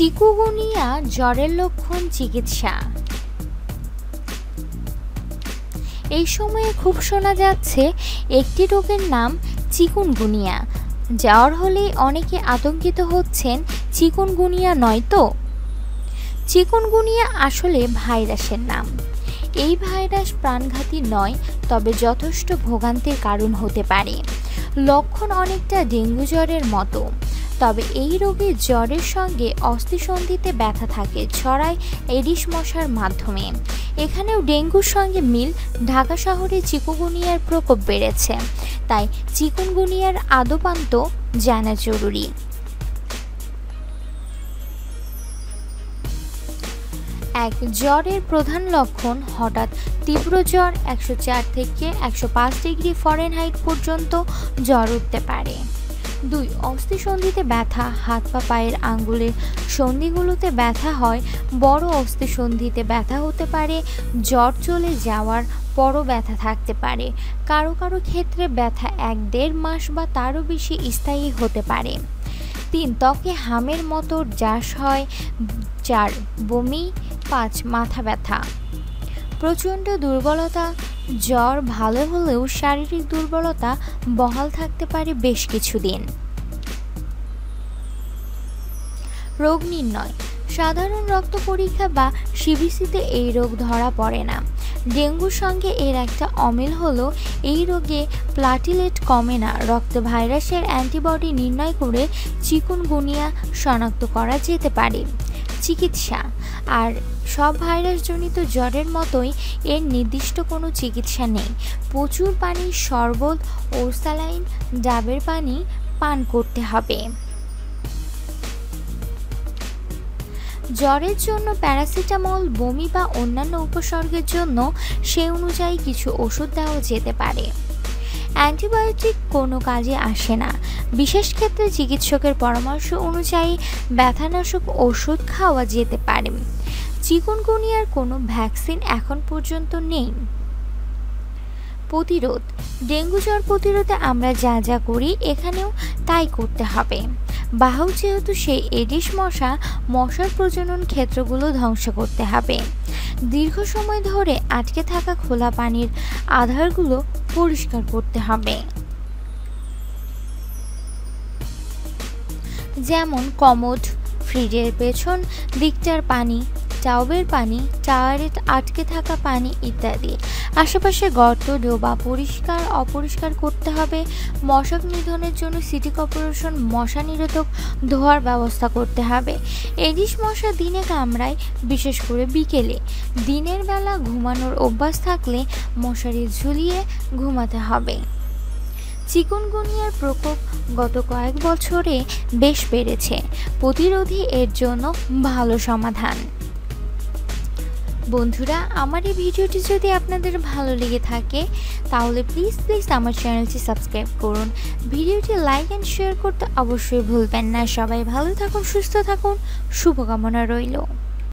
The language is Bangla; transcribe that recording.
চিকুগুনিয়া জ্বরের লক্ষণ চিকিৎসা। এই সময়ে খুব শোনা যাচ্ছে, একটি রোগের নাম চিকুনগুনিয়া জ্বর হলে অনেকে আতঙ্কিত হচ্ছেন চিকুনগুনিয়া নয় তো? চিকুনগুনিয়া আসলে ভাইরাসের নাম। এই ভাইরাস প্রাণঘাতী নয়, তবে যথেষ্ট ভোগান্তির কারণ হতে পারে। লক্ষণ অনেকটা ডেঙ্গু জ্বরের মতো। তবে এই রোগে জ্বরের সঙ্গে অস্থিসন্ধিতে ব্যথা থাকে, ছড়ায় এডিস মশার মাধ্যমে। এখানেও ডেঙ্গুর সঙ্গে মিল ঢাকা শহরে চিকুনগুনিয়ার প্রকোপ বেড়েছে। তাই চিকুনগুনিয়ার আদপান্ত জানা জরুরি। এক, জ্বরের প্রধান লক্ষণ হঠাৎ তীব্র জ্বর একশো চার থেকে একশো পাঁচ ডিগ্রি ফরেনহাইট পর্যন্ত জ্বর উঠতে পারে। দুই, অস্থিসন্ধিতে ব্যথা, হাত পা, পায়ের আঙ্গুলের সন্ধিগুলোতে ব্যথা হয়, বড় অস্থিসন্ধিতে ব্যথা হতে পারে, জ্বর চলে যাওয়ার পরও ব্যথা থাকতে পারে। কারও কারও ক্ষেত্রে ব্যথা এক দেড় মাস বা তারও বেশি স্থায়ী হতে পারে। তিন, ত্বকে হামের মতো যাস হয়, চার, বমি, পাঁচ, মাথা ব্যথা। প্রচণ্ড দুর্বলতা, জ্বর ভালো হলেও শারীরিক দুর্বলতা বহাল থাকতে পারে বেশ কিছুদিন। রোগ নির্ণয়। সাধারণ রক্ত পরীক্ষা বা সিবিসিতে এই রোগ ধরা পড়ে না। ডেঙ্গুর সঙ্গে এর একটা অমিল হলো, এই রোগে প্লাটিলেট কমে না। রক্ত ভাইরাসের অ্যান্টিবডি নির্ণয় করে চিকুনগুনিয়া শনাক্ত করা যেতে পারে। চিকিৎসা। আর সব ভাইরাসজনিত জ্বরের মতোই এর নির্দিষ্ট কোনো চিকিৎসা নেই। প্রচুর পানি, শরবত ও স্যালাইন ডাবের পানি পান করতে হবে। জ্বরের জন্য প্যারাসিটামল, বমি বা অন্যান্য উপসর্গের জন্য সে অনুযায়ী কিছু ওষুধ দেওয়া যেতে পারে। অ্যান্টিবায়োটিক কোনো কাজে আসে না। বিশেষ ক্ষেত্রে চিকিৎসকের পরামর্শ অনুযায়ী ব্যথানাশক ওষুধ খাওয়া যেতে পারে। চিকুনগুনিয়ার কোনো ভ্যাকসিন এখন পর্যন্ত নেই। প্রতিরোধ। ডেঙ্গু জ্বর প্রতিরোধে আমরা যা যা করি এখানেও তাই করতে হবে। বাহক যেহেতু সেই এডিস মশা, মশার প্রজনন ক্ষেত্রগুলো ধ্বংস করতে হবে। দীর্ঘ সময় ধরে আটকে থাকা খোলা পানির আধারগুলো পরিষ্কার করতে হবে। যেমন কমোড, ফ্রিজের পেছন, দিকটার পানি টাউবের পানি টায়ারে আটকে থাকা পানি ইত্যাদি। আশেপাশে গর্ত, ডোবা পরিষ্কার, অপরিষ্কার করতে হবে। মশক নিধনের জন্য সিটি কর্পোরেশন মশা নিরোধক ধোয়ার ব্যবস্থা করতে হবে। এডিস মশা দিনে কামড়ায়, বিশেষ করে বিকেলে। দিনের বেলা ঘুমানোর অভ্যাস থাকলে মশারি ঝুলিয়ে ঘুমাতে হবে। চিকুনগুনিয়ার প্রকোপ গত কয়েক বছরে বেশ বেড়েছে। প্রতিরোধী এর জন্য ভালো সমাধান। বন্ধুরা, আমার এই ভিডিওটি যদি আপনাদের ভালো লেগে থাকে, তাহলে প্লিজ প্লিজ আমার চ্যানেলটি সাবস্ক্রাইব করুন। ভিডিওটি লাইক অ্যান্ড শেয়ার করতে অবশ্যই ভুলবেন না। সবাই ভালো থাকুন, সুস্থ থাকুন। শুভকামনা রইল।